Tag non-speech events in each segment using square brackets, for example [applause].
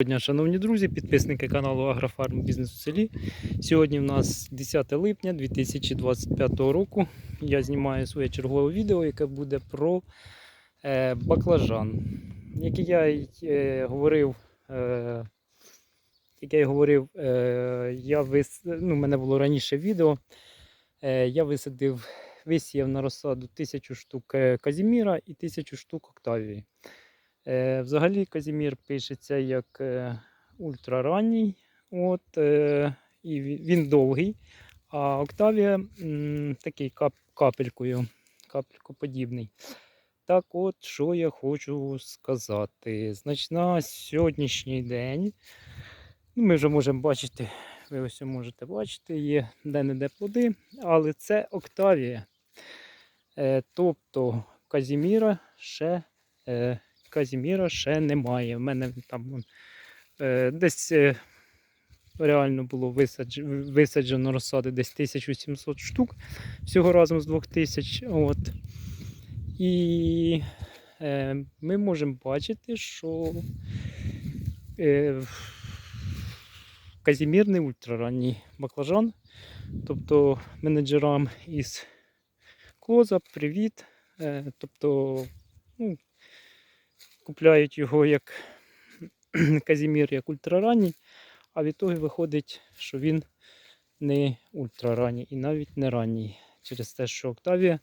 Доброго дня, шановні друзі, підписники каналу Агрофарм Бізнес у селі. Сьогодні в нас 10 липня 2025 року. Я знімаю своє чергове відео, яке буде про е, баклажан. Як я й е, говорив, е, я й говорив, е, я вис... ну, у мене було раніше відео. Е, я висадив, висіяв на розсаду 1000 штук е, Казіміра і 1000 штук Октавії. Е, взагалі Казімір пишеться як е, ультраранній, от, е, і він, довгий, а Октавія такий кап, капелькою, капелькоподібний. Так от, що я хочу сказати. Значить, на сьогоднішній день ну, ми вже можемо бачити, ви ось можете бачити, є де-не-де плоди, але це Октавія. Тобто Казіміра ще. Казіміра ще немає. У мене там е, десь е, реально було висадж, висаджено розсади десь 1700 штук всього разом з 2000. От. І е, ми можемо бачити, що е, Казімір не ультраранній баклажан. Тобто менеджерам із Клоза, привіт. Е, тобто, ну, купляють його як [clears throat] Казімір, як ультраранній, а від того виходить, що він не ультраранній і навіть не ранній. Через те, що Октавія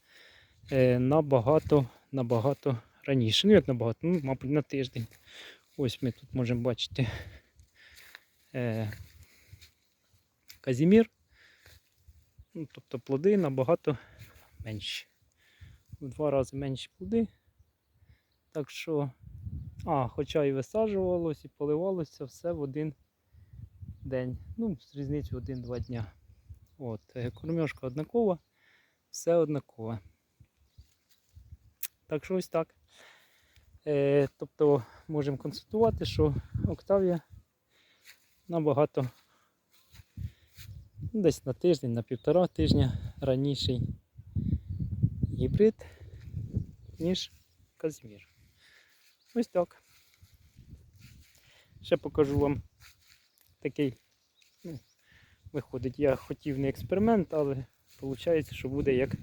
е, набагато, набагато раніше. Ну, як набагато, ну, мабуть, на тиждень. Ось ми тут можемо бачити е, Казімір. Ну, тобто плоди набагато менші. В два рази менші плоди. Так що а, хоча і висаджувалось, і поливалося все в один день. Ну, з різницею один-два дня. От, е, кормежка однакова, все однакове. Так що ось так. Е, тобто можемо констатувати, що Октавія набагато десь на тиждень, на півтора тижня раніший гібрид, ніж Казмір. Ось так. Ще покажу вам такий, ну, виходить, я хотів не експеримент, але виходить, що буде як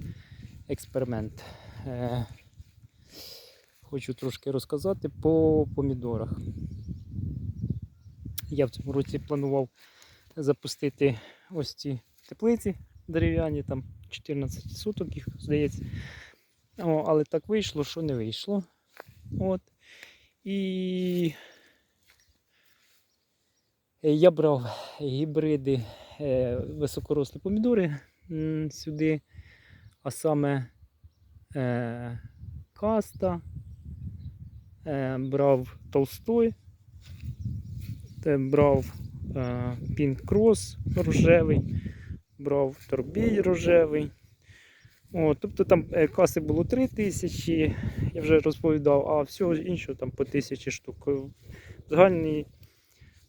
експеримент. Е, Хочу трошки розказати по помідорах. Я в цьому році планував запустити ось ці теплиці дерев'яні, там 14 суток їх, здається. О, але так вийшло, що не вийшло. От. І я брав гібриди е, високорослі помідори сюди, а саме е, каста, е, брав толстой, брав е, пінкрос рожевий, брав торбій рожевий. О, тобто там каси було 3 тисячі, я вже розповідав, а всього іншого там по тисячі штук. В, загальній,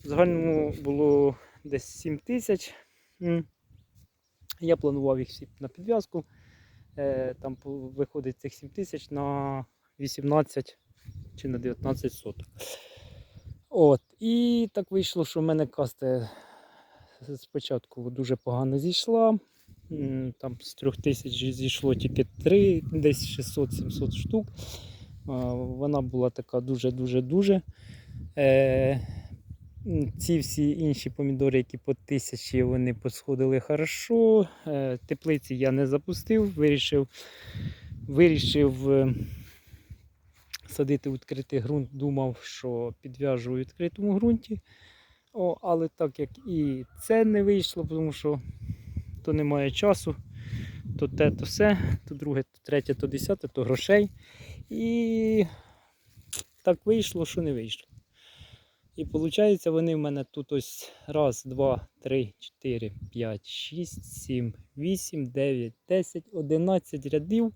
в загальному було десь 7 тисяч. Я планував їх всі на підв'язку. Е, Там виходить цих 7 тисяч на 18 чи на 19 соток. От. І так вийшло, що в мене каста спочатку дуже погано зійшла. Там з трьох тисяч зійшло тільки 3, десь 600-700 штук. Вона була така дуже-дуже-дуже. Е, ці всі інші помідори, які по тисячі, вони посходили хорошо. Е, теплиці я не запустив, вирішив, вирішив е, садити відкритий ґрунт, думав, що підв'яжу у відкритому ґрунті. О, але так як і це не вийшло, тому що то немає часу, то те, то все, то друге, то третє, то десяте, то грошей. І так вийшло, що не вийшло. І виходить, вони в мене тут ось раз, два, три, чотири, п'ять, шість, сім, вісім, дев'ять, десять, одинадцять рядів.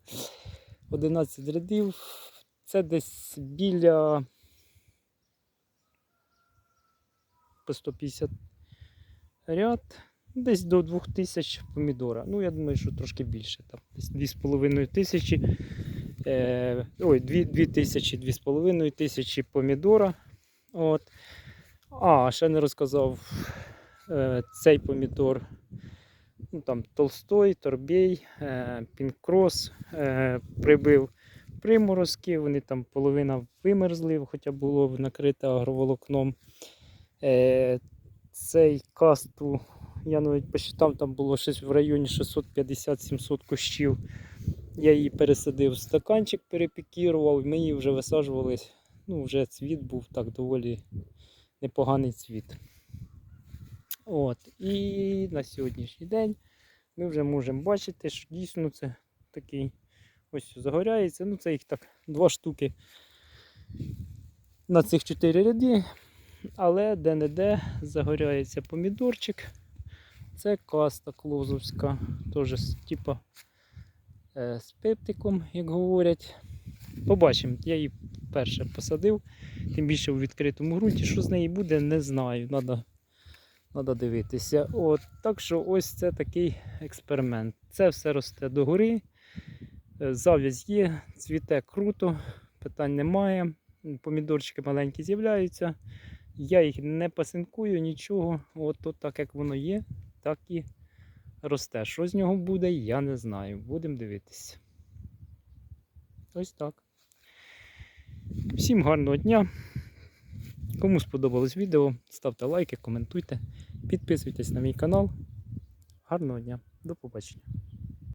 11 рядів. Це десь біля по 150 ряд. Десь до 2000 помідора. Ну, я думаю, що трошки більше. Там десь 2,5 тисячі. Е, ой, 2, 2 тисячі, 2,5 тисячі помідора. От. А, ще не розказав е, цей помідор. Ну, там Толстой, Торбей, е, Пінкрос е, прибив приморозки, вони там половина вимерзли, хоча було накрите агроволокном. Цей касту, я навіть посчитав, там було щось в районі 650-700 кущів. Я її пересадив в стаканчик, перепікірував, ми її вже висаджували. Ну, вже цвіт був так доволі непоганий цвіт. От. І на сьогоднішній день ми вже можемо бачити, що дійсно це такий ось загоряється. Ну, це їх так два штуки на цих чотири ряди. Але де-не-де загоряється помідорчик. Це каста клозовська, теж типа е, з пептиком, як говорять. Побачимо. Я її перше посадив, тим більше у відкритому ґрунті. Що з неї буде, не знаю. Надо, надо дивитися. От, так що ось це такий експеримент. Це все росте догори. Е, Зав'язь є, цвіте круто, питань немає. Помідорчики маленькі з'являються. Я їх не пасинкую, нічого. От, от так як воно є, так і росте. Що з нього буде, я не знаю. Будемо дивитися. Ось так. Всім гарного дня. Кому сподобалось відео, ставте лайки, коментуйте, підписуйтесь на мій канал. Гарного дня, до побачення.